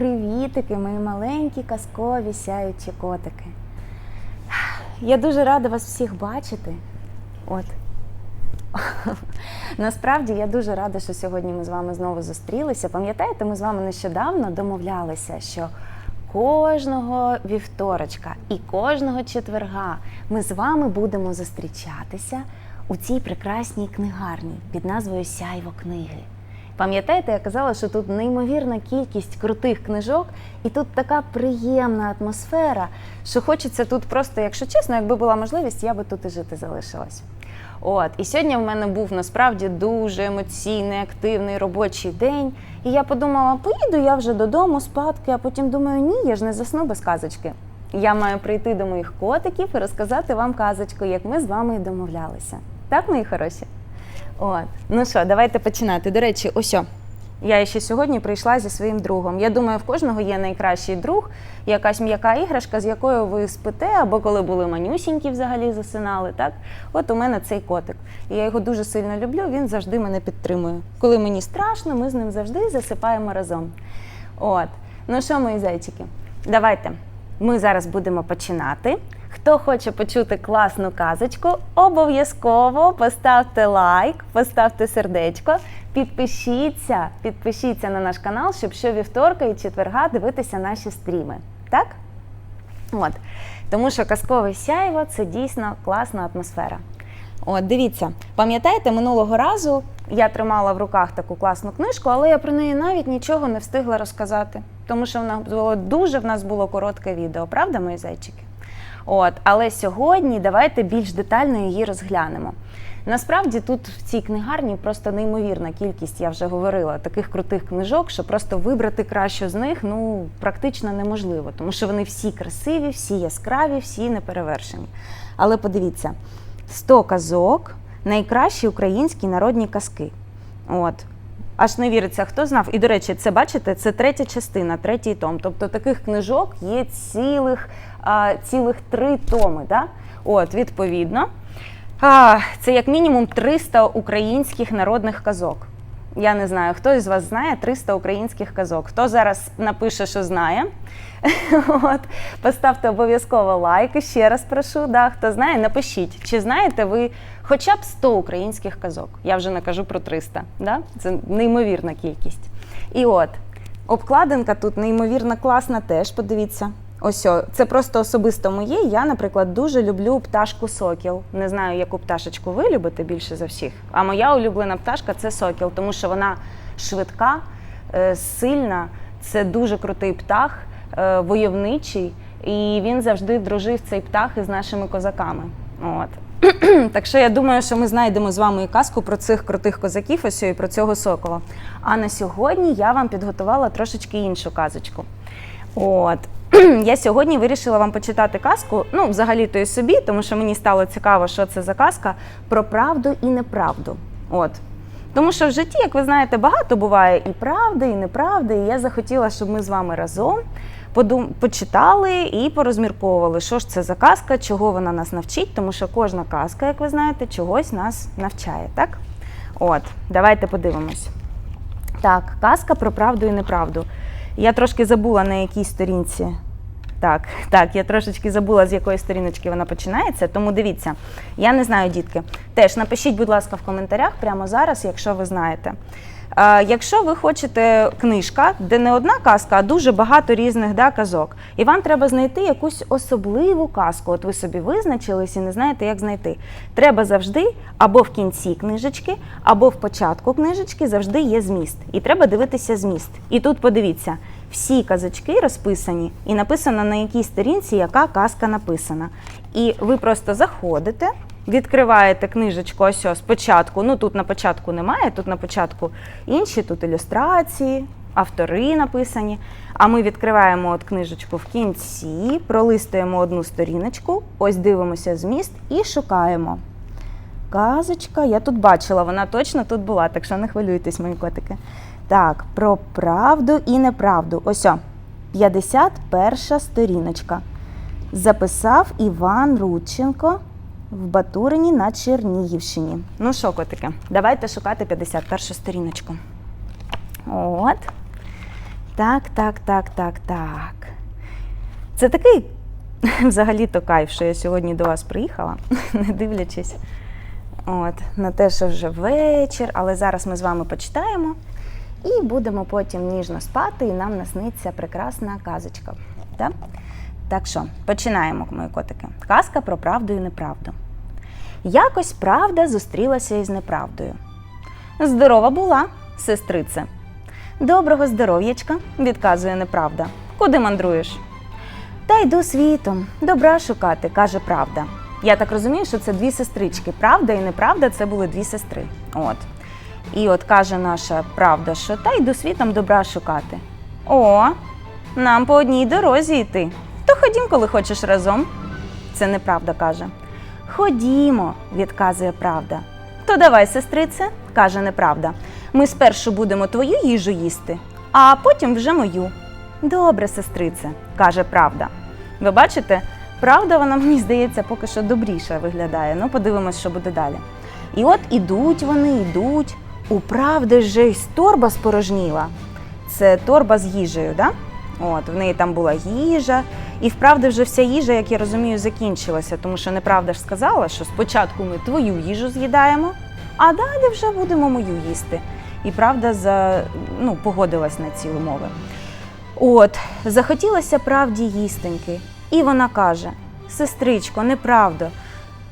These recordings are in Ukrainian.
Привітики, мої маленькі казкові сяючі котики. Я дуже рада вас всіх бачити. От. Насправді я дуже рада, що сьогодні ми з вами знову зустрілися. Пам'ятаєте, ми з вами нещодавно домовлялися, що кожного вівторочка і кожного четверга ми з вами будемо зустрічатися у цій прекрасній книгарні під назвою Сяйво книги. Пам'ятаєте, я казала, що тут неймовірна кількість крутих книжок, і тут така приємна атмосфера, що хочеться тут просто, якщо чесно, якби була можливість, я би тут і жити залишилась. От, і сьогодні в мене був насправді дуже емоційний, активний робочий день. І я подумала, поїду я вже додому спадки, а потім думаю, ні, я ж не засну без казочки. Я маю прийти до моїх котиків і розказати вам казочку, як ми з вами і домовлялися. Так, мої хороші? От, ну що, давайте починати. До речі, ось. Я ще сьогодні прийшла зі своїм другом. Я думаю, в кожного є найкращий друг, якась м'яка іграшка, з якою ви спите, або коли були манюсінькі взагалі засинали. Так, от у мене цей котик. І я його дуже сильно люблю. Він завжди мене підтримує. Коли мені страшно, ми з ним завжди засипаємо разом. От, ну що, мої зайчики, давайте. Ми зараз будемо починати. Хто хоче почути класну казочку, обов'язково поставте лайк, поставте сердечко, підпишіться, підпишіться на наш канал, щоб щовівторка і четверга дивитися наші стріми. Так? От. Тому що казкове сяйво це дійсно класна атмосфера. От, дивіться, пам'ятаєте, минулого разу я тримала в руках таку класну книжку, але я про неї навіть нічого не встигла розказати. Тому що в нас було дуже в нас було коротке відео, правда, мої зайчики? От, але сьогодні давайте більш детально її розглянемо. Насправді тут в цій книгарні просто неймовірна кількість, я вже говорила, таких крутих книжок, що просто вибрати кращу з них ну практично неможливо, тому що вони всі красиві, всі яскраві, всі неперевершені. Але подивіться, 100 казок, найкращі українські народні казки. От. Аж не віриться, хто знав. І, до речі, це бачите, це третя частина, третій том. Тобто таких книжок є цілих, цілих три томи. Да? От, відповідно. А, це як мінімум 300 українських народних казок. Я не знаю, хто із вас знає 300 українських казок. Хто зараз напише, що знає. От, поставте обов'язково лайк. Ще раз прошу. Да, хто знає, напишіть, чи знаєте ви хоча б 100 українських казок. Я вже не кажу про 300. Да? Це неймовірна кількість. І от, обкладинка тут неймовірно класна теж. Подивіться. Ось, це просто особисто моє. Я, наприклад, дуже люблю пташку сокіл. Не знаю, яку пташечку ви любите більше за всіх. А моя улюблена пташка це сокіл, тому що вона швидка, е, сильна, це дуже крутий птах, е, войовничий, і він завжди дружив цей птах із нашими козаками. От. Так що я думаю, що ми знайдемо з вами і казку про цих крутих козаків, ось і про цього сокола. А на сьогодні я вам підготувала трошечки іншу казочку. От. Я сьогодні вирішила вам почитати казку, ну, взагалі-то і собі, тому що мені стало цікаво, що це за казка, про правду і неправду. От. Тому що в житті, як ви знаєте, багато буває і правди, і неправди. І я захотіла, щоб ми з вами разом подум... почитали і порозмірковували, що ж це за казка, чого вона нас навчить, тому що кожна казка, як ви знаєте, чогось нас навчає. Так? От, давайте подивимось. Так, казка про правду і неправду. Я трошки забула на якій сторінці. Так, так, я трошечки забула, з якої сторіночки вона починається. Тому дивіться, я не знаю, дітки. Теж напишіть, будь ласка, в коментарях прямо зараз, якщо ви знаєте. Якщо ви хочете книжка, де не одна казка, а дуже багато різних да, казок, і вам треба знайти якусь особливу казку. От ви собі визначились і не знаєте, як знайти. Треба завжди або в кінці книжечки, або в початку книжечки завжди є зміст. І треба дивитися зміст. І тут подивіться, всі казочки розписані, і написано на якій сторінці, яка казка написана. І ви просто заходите. Відкриваєте книжечку ось ось спочатку. Ну тут на початку немає, тут на початку інші, тут ілюстрації, автори написані. А ми відкриваємо от книжечку в кінці, пролистуємо одну сторіночку, ось дивимося зміст і шукаємо. Казочка, я тут бачила, вона точно тут була, так що не хвилюйтесь, мої котики. Так, про правду і неправду. Ось о, 51 сторіночка. Записав Іван Рудченко в Батурині на Чернігівщині. Ну що, котики, давайте шукати 51 сторіночку. От. Так, так, так, так, так. Це такий взагалі-то кайф, що я сьогодні до вас приїхала, не дивлячись от, на те, що вже вечір, але зараз ми з вами почитаємо і будемо потім ніжно спати, і нам насниться прекрасна казочка. Так, так що, починаємо, мої котики. Казка про правду і неправду. Якось правда зустрілася із неправдою. Здорова була, сестрице. Доброго здоров'ячка, відказує неправда. Куди мандруєш? Та йду світом, добра шукати, каже правда. Я так розумію, що це дві сестрички. Правда і неправда це були дві сестри. От. І от каже наша правда, що та йду світом добра шукати. О, нам по одній дорозі йти. То ходім, коли хочеш разом. Це неправда каже. Ходімо, відказує правда. То давай, сестрице, каже неправда. Ми спершу будемо твою їжу їсти, а потім вже мою. Добре, сестрице, каже правда. Ви бачите, правда, вона мені здається, поки що добріше виглядає. Ну, подивимось, що буде далі. І от ідуть вони, йдуть. У правди вже й торба спорожніла. Це торба з їжею, да? От, в неї там була їжа, і вправді вже вся їжа, як я розумію, закінчилася, тому що неправда ж сказала, що спочатку ми твою їжу з'їдаємо, а далі вже будемо мою їсти. І правда за, ну, погодилась на ці умови. От, захотілося правді їстеньки. І вона каже: Сестричко, неправда,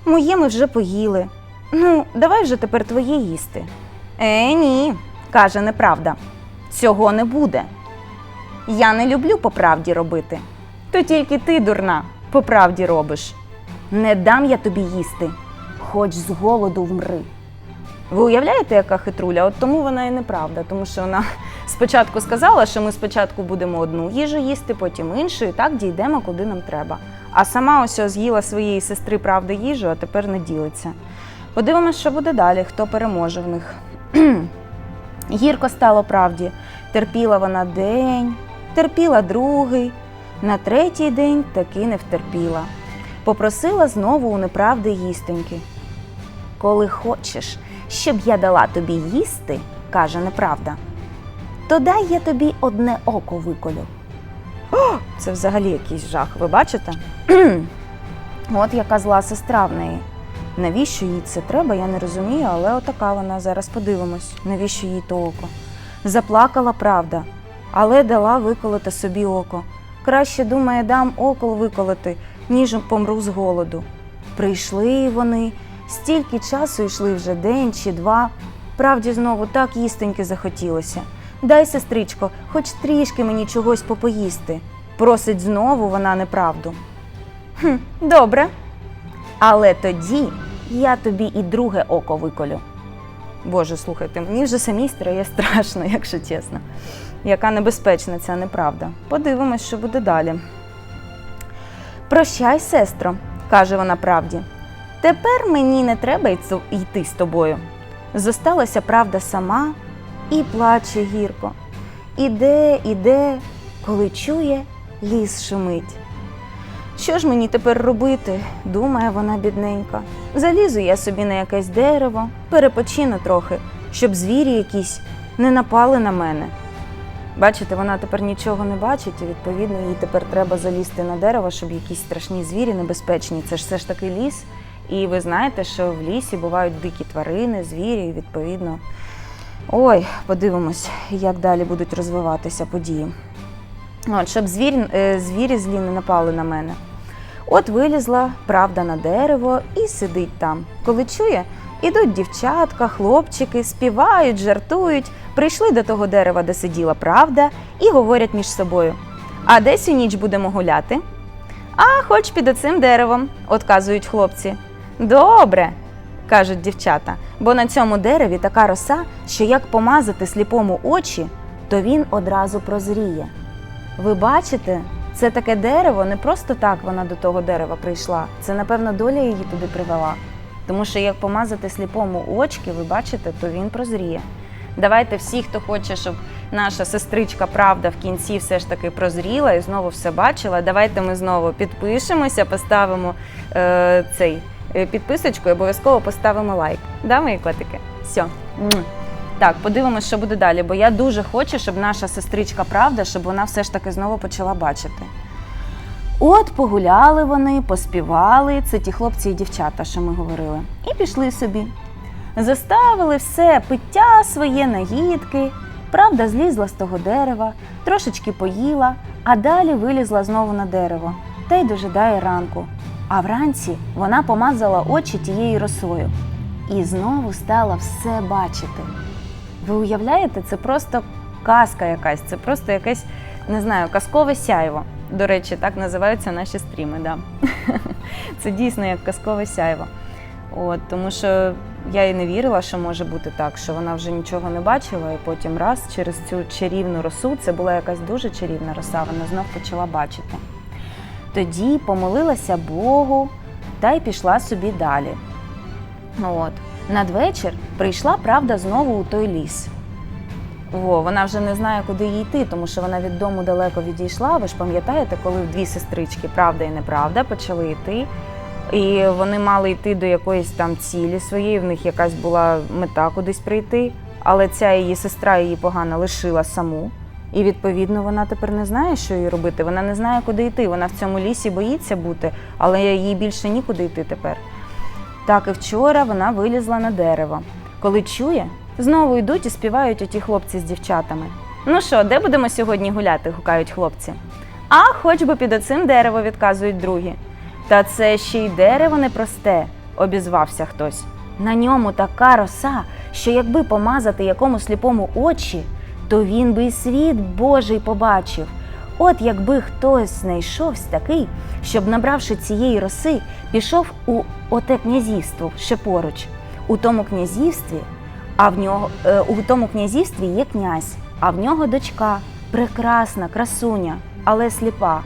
моє ми вже поїли. Ну, давай вже тепер твоє їсти. Е, ні, каже неправда. Цього не буде. Я не люблю по правді робити. То тільки ти, дурна, по правді робиш. Не дам я тобі їсти, хоч з голоду вмри. Ви уявляєте, яка хитруля? От тому вона і неправда, тому що вона спочатку сказала, що ми спочатку будемо одну їжу їсти, потім іншу, і так дійдемо, куди нам треба. А сама ось з'їла своєї сестри правди їжу, а тепер не ділиться. Подивимось, що буде далі, хто переможе в них. Гірко стало правді. Терпіла вона день, терпіла другий, на третій день таки не втерпіла. Попросила знову у неправди їстеньки. Коли хочеш, щоб я дала тобі їсти, каже неправда, то дай я тобі одне око виколю. О, це взагалі якийсь жах, ви бачите? От яка зла сестра в неї. Навіщо їй це треба, я не розумію, але отака вона зараз подивимось, навіщо їй то око. Заплакала правда, але дала виколоти собі око. Краще думає, дам окол виколоти, ніж помру з голоду. Прийшли вони, стільки часу йшли вже день чи два. Правді знову так їстеньки захотілося. Дай, сестричко, хоч трішки мені чогось попоїсти. Просить знову вона неправду. Хм, добре. Але тоді я тобі і друге око виколю. Боже, слухайте, мені вже самій стає страшно, якщо чесно. Яка небезпечна ця неправда. Подивимось, що буде далі. Прощай, сестро, каже вона правді. Тепер мені не треба йти- з тобою. Зосталася правда сама і плаче гірко. Іде, іде, коли чує, ліс шумить. Що ж мені тепер робити? думає вона бідненька. Залізу я собі на якесь дерево, перепочину трохи, щоб звірі якісь не напали на мене. Бачите, вона тепер нічого не бачить, і відповідно їй тепер треба залізти на дерево, щоб якісь страшні звірі небезпечні. Це ж все ж таки ліс. І ви знаєте, що в лісі бувають дикі тварини, звірі, і відповідно. Ой, подивимось, як далі будуть розвиватися події. От, щоб звір, е, звірі злі не напали на мене. От вилізла правда на дерево і сидить там. Коли чує, ідуть дівчатка, хлопчики, співають, жартують, прийшли до того дерева, де сиділа правда, і говорять між собою: А десь у ніч будемо гуляти? А хоч під оцим деревом, отказують хлопці. Добре, кажуть дівчата, бо на цьому дереві така роса, що як помазати сліпому очі, то він одразу прозріє. Ви бачите, це таке дерево, не просто так вона до того дерева прийшла. Це, напевно, доля її туди привела. Тому що як помазати сліпому очки, ви бачите, то він прозріє. Давайте всі, хто хоче, щоб наша сестричка Правда в кінці все ж таки прозріла і знову все бачила. Давайте ми знову підпишемося, поставимо е, цей е, підписочку і обов'язково поставимо лайк. Да, мої котики? Все. Так, подивимось, що буде далі, бо я дуже хочу, щоб наша сестричка Правда, щоб вона все ж таки знову почала бачити. От погуляли вони, поспівали, це ті хлопці і дівчата, що ми говорили, і пішли собі. Заставили все пиття своє, наїдки. Правда злізла з того дерева, трошечки поїла, а далі вилізла знову на дерево та й дожидає ранку. А вранці вона помазала очі тією росою і знову стала все бачити. Ви уявляєте, це просто казка якась, це просто якесь, не знаю, казкове сяйво. До речі, так називаються наші стріми. Да. Це дійсно як казкове сяйво. От, тому що я і не вірила, що може бути так, що вона вже нічого не бачила, і потім раз через цю чарівну росу, це була якась дуже чарівна роса, вона знов почала бачити. Тоді помолилася Богу та й пішла собі далі. От. Надвечір прийшла правда знову у той ліс. Во, вона вже не знає, куди їй йти, тому що вона від дому далеко відійшла. Ви ж пам'ятаєте, коли дві сестрички, правда і неправда, почали йти. І вони мали йти до якоїсь там цілі своєї, в них якась була мета кудись прийти, але ця її сестра її погано лишила саму. І відповідно вона тепер не знає, що їй робити. Вона не знає, куди йти. Вона в цьому лісі боїться бути, але їй більше нікуди йти тепер. Так і вчора вона вилізла на дерево. Коли чує, знову йдуть і співають оті хлопці з дівчатами. Ну що, де будемо сьогодні гуляти? гукають хлопці. А хоч би під оцим дерево, відказують другі. Та це ще й дерево непросте, обізвався хтось. На ньому така роса, що якби помазати якому сліпому очі, то він би й світ Божий побачив. От якби хтось знайшовся такий, щоб, набравши цієї роси, пішов у оте князівство ще поруч. У тому князівстві, а в нього е, у тому князівстві є князь, а в нього дочка, прекрасна, красуня, але сліпа.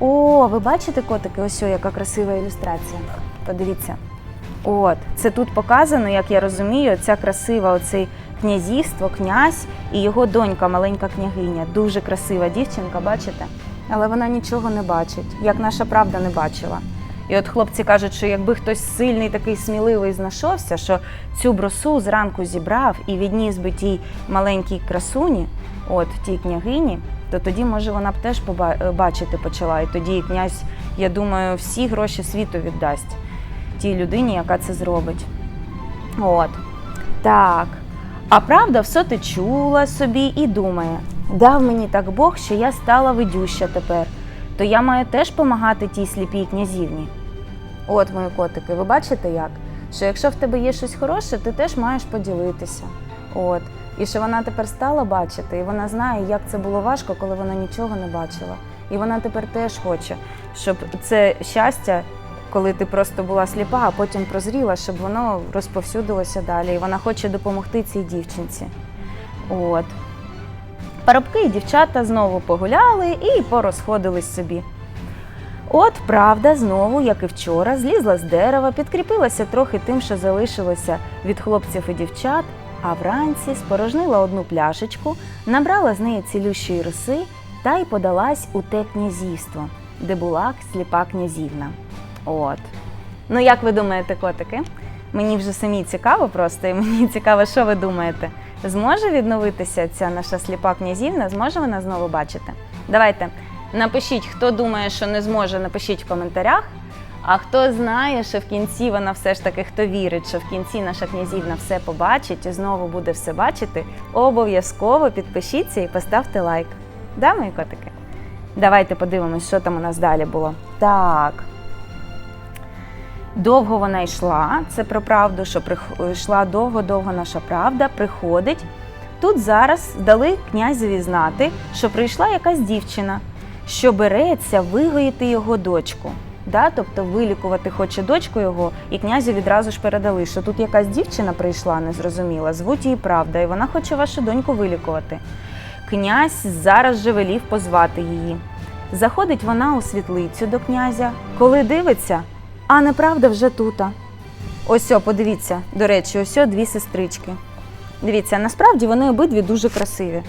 О, ви бачите, котики, ось о, яка красива ілюстрація. Подивіться. От, це тут показано, як я розумію, ця красива оцей князівство, князь і його донька, маленька княгиня. Дуже красива дівчинка, бачите? Але вона нічого не бачить, як наша правда не бачила. І от хлопці кажуть, що якби хтось сильний, такий сміливий знайшовся, що цю бросу зранку зібрав і відніс би тій маленькій красуні, от тій княгині, то тоді, може, вона б теж поба- бачити почала. І тоді князь, я думаю, всі гроші світу віддасть тій людині, яка це зробить. От. Так. А правда, все ти чула собі і думає: дав мені так Бог, що я стала видюща тепер, то я маю теж помагати тій сліпій князівні. От, мої котики, ви бачите як? Що якщо в тебе є щось хороше, ти теж маєш поділитися. От. І що вона тепер стала бачити, і вона знає, як це було важко, коли вона нічого не бачила. І вона тепер теж хоче, щоб це щастя, коли ти просто була сліпа, а потім прозріла, щоб воно розповсюдилося далі. І вона хоче допомогти цій дівчинці. От. Парубки і дівчата знову погуляли і порозходились собі. От правда, знову, як і вчора, злізла з дерева, підкріпилася трохи тим, що залишилося від хлопців і дівчат, а вранці спорожнила одну пляшечку, набрала з неї цілющої роси та й подалась у те князівство, де була сліпа князівна. От. Ну, як ви думаєте, котики? Мені вже самі цікаво просто, і мені цікаво, що ви думаєте. Зможе відновитися ця наша сліпа князівна? Зможе вона знову бачити? Давайте напишіть, хто думає, що не зможе, напишіть в коментарях. А хто знає, що в кінці вона все ж таки, хто вірить, що в кінці наша князівна все побачить і знову буде все бачити, обов'язково підпишіться і поставте лайк. Да, мої котики? Давайте подивимось, що там у нас далі було. Так. Довго вона йшла, це про правду, що йшла довго-довго наша правда, приходить. Тут зараз дали князеві знати, що прийшла якась дівчина, що береться вигоїти його дочку. Да? Тобто вилікувати хоче дочку його, і князю відразу ж передали, що тут якась дівчина прийшла, незрозуміла, звуть її правда, і вона хоче вашу доньку вилікувати. Князь зараз же велів позвати її. Заходить вона у світлицю до князя, коли дивиться, а неправда вже тута. Ось, о, подивіться, до речі, ось о, дві сестрички. Дивіться, насправді вони обидві дуже красиві.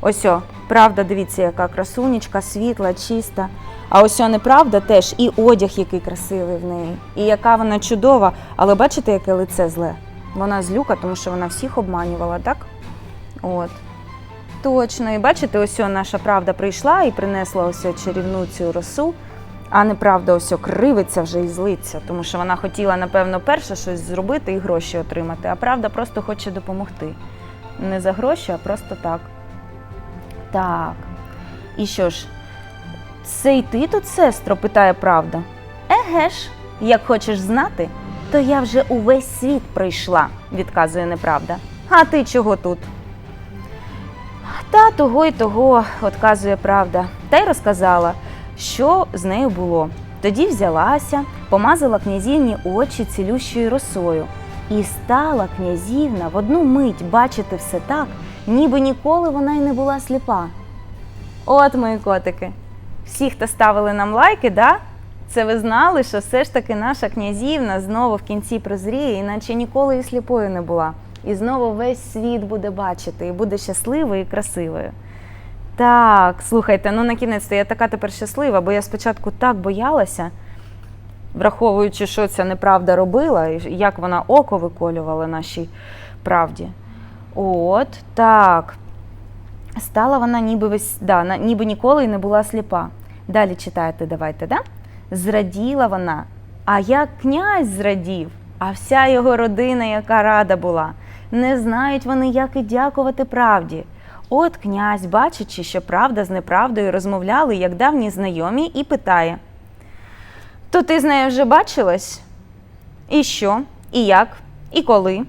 Ось, о, правда, дивіться, яка красунечка, світла, чиста. А ось о, неправда теж і одяг, який красивий в неї, і яка вона чудова. Але бачите, яке лице зле? Вона злюка, тому що вона всіх обманювала, так? От. Точно. І бачите, ось о, наша правда прийшла і принесла ось о чарівну цю росу. А неправда, ось кривиться вже і злиться, тому що вона хотіла, напевно, перше щось зробити і гроші отримати, а правда просто хоче допомогти. Не за гроші, а просто так. Так. І що ж, це й ти тут, сестро? питає правда. Еге ж, як хочеш знати, то я вже увесь світ пройшла, відказує неправда. А ти чого тут? Та того й того, отказує правда, та й розказала, що з нею було. Тоді взялася, помазала князівні очі цілющою росою, і стала князівна в одну мить бачити все так, ніби ніколи вона й не була сліпа. От мої котики. Всі, хто ставили нам лайки, да? Це ви знали, що все ж таки наша князівна знову в кінці прозріє, іначе ніколи і сліпою не була. І знову весь світ буде бачити і буде щасливою і красивою. Так, слухайте, ну на кінець я така тепер щаслива, бо я спочатку так боялася, враховуючи, що ця неправда робила, і як вона око виколювала нашій правді. От, так. Стала вона ніби весь, да, ніби ніколи й не була сліпа. Далі читаєте, давайте, да? Зраділа вона, а як князь зрадів, а вся його родина, яка рада була. Не знають вони, як і дякувати правді. От князь, бачачи, що правда з неправдою розмовляли, як давні знайомі, і питає: То ти з нею вже бачилась? І що? І як? І коли?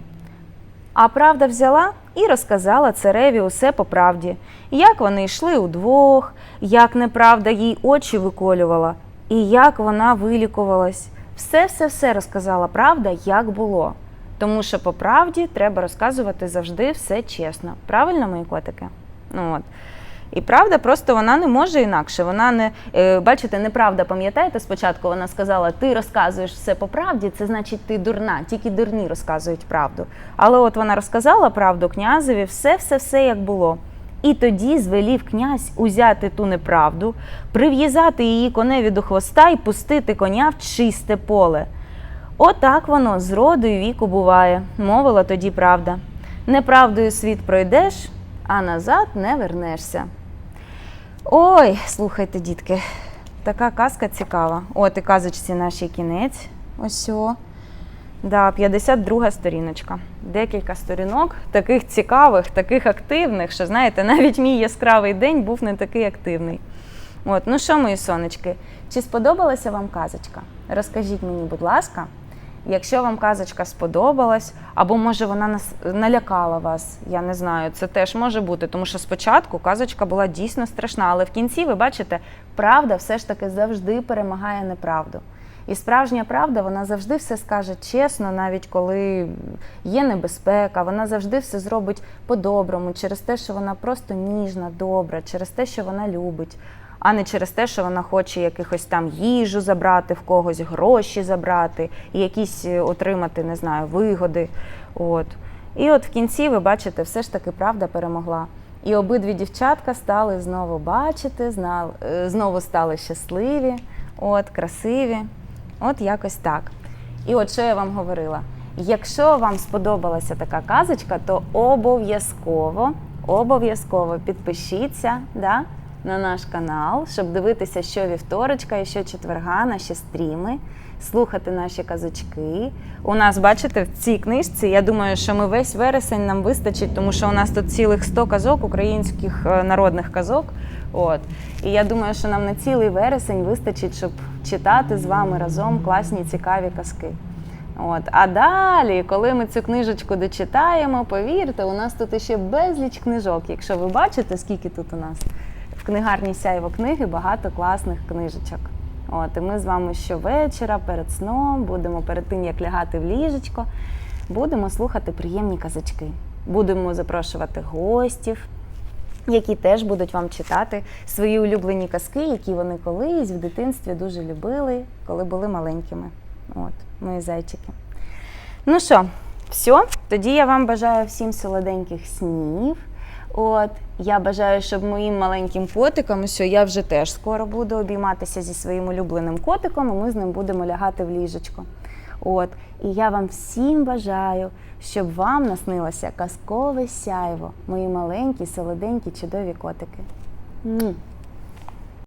А правда взяла і розказала цареві усе по правді, як вони йшли удвох, як неправда їй очі виколювала, і як вона вилікувалась. Все, все, все розказала правда, як було. Тому що по правді треба розказувати завжди все чесно. Правильно, мої котики? Ну, от. І правда, просто вона не може інакше. Вона не е, бачите, неправда, пам'ятаєте, спочатку вона сказала, ти розказуєш все по правді, це значить ти дурна, тільки дурні розказують правду. Але от вона розказала правду князеві, все, все, все як було. І тоді звелів князь узяти ту неправду, прив'язати її коневі до хвоста і пустити коня в чисте поле. Отак воно з роду і віку буває, мовила тоді правда. Неправдою світ пройдеш, а назад не вернешся. Ой, слухайте, дітки, така казка цікава. От і казочці нашій кінець. Ось о. Да, 52 сторіночка. Декілька сторінок, таких цікавих, таких активних, що знаєте, навіть мій яскравий день був не такий активний. От, ну що, мої сонечки, чи сподобалася вам казочка? Розкажіть мені, будь ласка, якщо вам казочка сподобалась, або може вона нас налякала вас, я не знаю, це теж може бути, тому що спочатку казочка була дійсно страшна, але в кінці, ви бачите, правда все ж таки завжди перемагає неправду. І справжня правда, вона завжди все скаже чесно, навіть коли є небезпека, вона завжди все зробить по-доброму, через те, що вона просто ніжна, добра, через те, що вона любить, а не через те, що вона хоче якихось там їжу забрати в когось, гроші забрати і якісь е, отримати, не знаю, вигоди. От. І от в кінці ви бачите, все ж таки правда перемогла. І обидві дівчатка стали знову бачити, е, знову стали щасливі, от, красиві. От якось так. І от що я вам говорила. Якщо вам сподобалася така казочка, то обов'язково, обов'язково підпишіться да, на наш канал, щоб дивитися, що вівторочка і що четверга, наші стріми, слухати наші казочки. У нас, бачите, в цій книжці, я думаю, що ми весь вересень нам вистачить, тому що у нас тут цілих 100 казок, українських е, народних казок. От. І я думаю, що нам на цілий вересень вистачить, щоб читати з вами разом класні цікаві казки. От. А далі, коли ми цю книжечку дочитаємо, повірте, у нас тут ще безліч книжок. Якщо ви бачите, скільки тут у нас книгарні сяйво книги багато класних книжечок. От, і ми з вами щовечора перед сном будемо перед тим, як лягати в ліжечко, будемо слухати приємні казочки. Будемо запрошувати гостів, які теж будуть вам читати свої улюблені казки, які вони колись в дитинстві дуже любили, коли були маленькими. От, мої зайчики. Ну що, все, тоді я вам бажаю всім солоденьких снів. От я бажаю, щоб моїм маленьким котиком, що я вже теж скоро буду обійматися зі своїм улюбленим котиком, і ми з ним будемо лягати в ліжечко. От, і я вам всім бажаю, щоб вам наснилося казкове сяйво, мої маленькі, солоденькі, чудові котики.